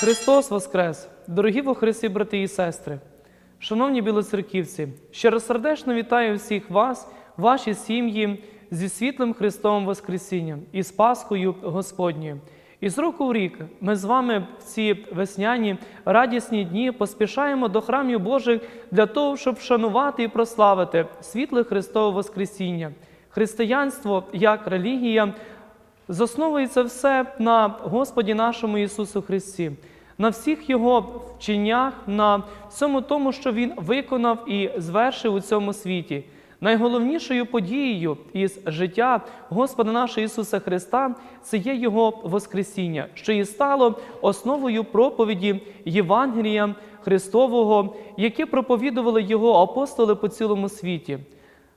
Христос Воскрес! Дорогі во Христі, брати і сестри! Шановні білоцерківці, щиросердечно вітаю всіх вас, ваші сім'ї зі світлим Христовим Воскресінням і з Пасхою Господньою. І з року в рік ми з вами в ці весняні радісні дні поспішаємо до храмів Божих для того, щоб вшанувати і прославити світле Христове Воскресіння. Християнство як релігія засновується все на Господі нашому Ісусу Христі, на всіх Його вченнях, на всьому тому, що Він виконав і звершив у цьому світі. Найголовнішою подією із життя Господа нашого Ісуса Христа це є Його Воскресіння, що і стало основою проповіді Євангелія Христового, яке проповідували Його апостоли по цілому світі.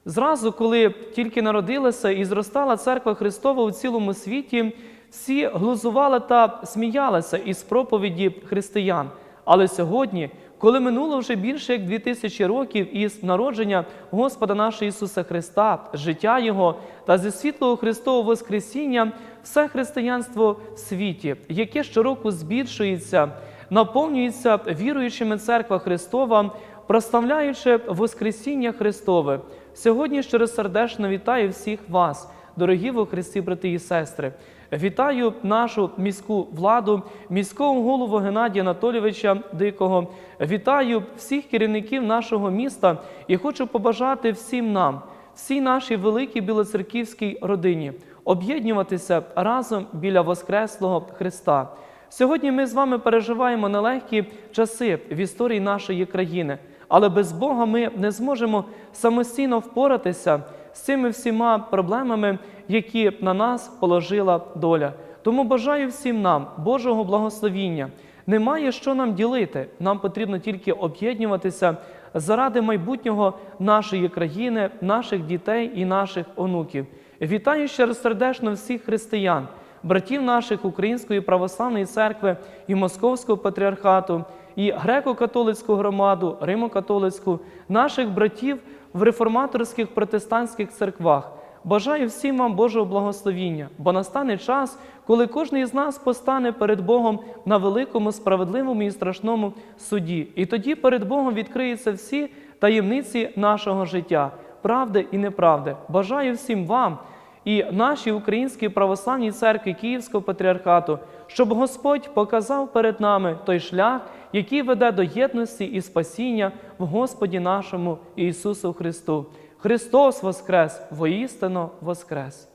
Зразу, коли тільки народилася і зростала церква Христова у цілому світі, всі глузували та сміялися із проповіді християн. Але сьогодні, коли минуло вже більше як дві тисячі років із народження Господа нашого Ісуса Христа, життя Його та зі світлого Христового Воскресіння, все християнство в світі, яке щороку збільшується, наповнюється віруючими церква Христова, прославляючи Воскресіння Христове. Сьогодні щиросердечно вітаю всіх вас, дорогі во Христі, брати і сестри. Вітаю нашу міську владу, міського голову Геннадія Анатолійовича Дикого. Вітаю всіх керівників нашого міста і хочу побажати всім нам, всій нашій великій білоцерківській родині об'єднуватися разом біля Воскреслого Христа. Сьогодні ми з вами переживаємо нелегкі часи в історії нашої країни, але без Бога ми не зможемо самостійно впоратися з цими всіма проблемами, які на нас положила доля. Тому бажаю всім нам Божого благословіння. Немає що нам ділити. Нам потрібно тільки об'єднуватися заради майбутнього нашої країни, наших дітей і наших онуків. Вітаю ще сердечно всіх християн, братів наших Української православної церкви і Московського патріархату, і греко-католицьку громаду, Римо-католицьку, наших братів в реформаторських протестантських церквах. Бажаю всім вам Божого благословіння, бо настане час, коли кожен із нас постане перед Богом на великому, справедливому і страшному суді. І тоді перед Богом відкриються всі таємниці нашого життя, правди і неправди. Бажаю всім вам і нашій Українській православній церкві Київського патріархату, щоб Господь показав перед нами той шлях, який веде до єдності і спасіння в Господі нашому Ісусу Христу. Христос Воскрес, воістину Воскрес!